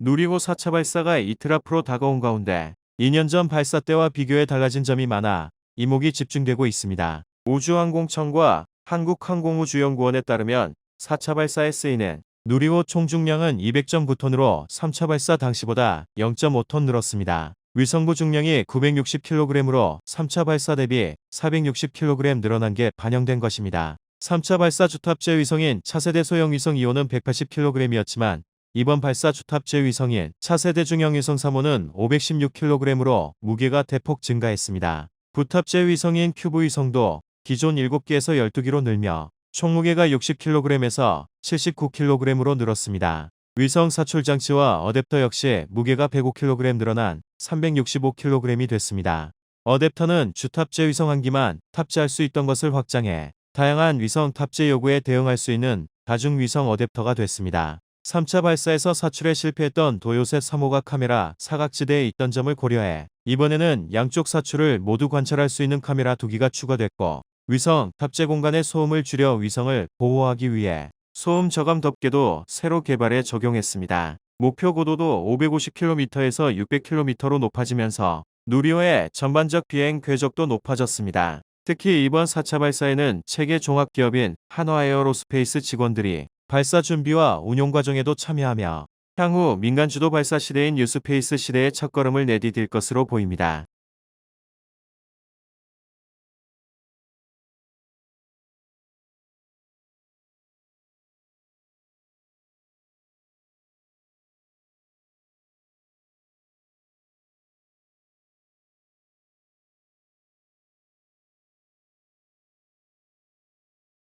누리호 4차 발사가 이틀 앞으로 다가온 가운데 2년 전 발사 때와 비교해 달라진 점이 많아 이목이 집중되고 있습니다. 우주항공청과 한국항공우주연구원에 따르면 4차 발사에 쓰이는 누리호 총중량은 200.9톤으로 3차 발사 당시보다 0.5톤 늘었습니다. 위성부 중량이 960kg으로 3차 발사 대비 460kg 늘어난 게 반영된 것입니다. 3차 발사 주탑재 위성인 차세대 소형 위성 2호는 180kg이었지만 이번 발사 주탑재 위성인 차세대 중형 위성 3호는 516kg으로 무게가 대폭 증가했습니다. 부탑재 위성인 큐브 위성도 기존 7개에서 12개로 늘며 총무게가 60kg에서 79kg으로 늘었습니다. 위성 사출 장치와 어댑터 역시 무게가 105kg 늘어난 365kg이 됐습니다. 어댑터는 주탑재 위성 한 기만 탑재할 수 있던 것을 확장해 다양한 위성 탑재 요구에 대응할 수 있는 다중 위성 어댑터가 됐습니다. 3차 발사에서 사출에 실패했던 도요셋 3호가 카메라 사각지대에 있던 점을 고려해 이번에는 양쪽 사출을 모두 관찰할 수 있는 카메라 두 기가 추가됐고 위성 탑재 공간의 소음을 줄여 위성을 보호하기 위해 소음 저감 덮개도 새로 개발해 적용했습니다. 목표 고도도 550km에서 600km로 높아지면서 누리호의 전반적 비행 궤적도 높아졌습니다. 특히 이번 4차 발사에는 체계 종합기업인 한화에어로스페이스 직원들이 발사 준비와 운용 과정에도 참여하며 향후 민간 주도 발사 시대인 뉴스페이스 시대의 첫걸음을 내디딜 것으로 보입니다.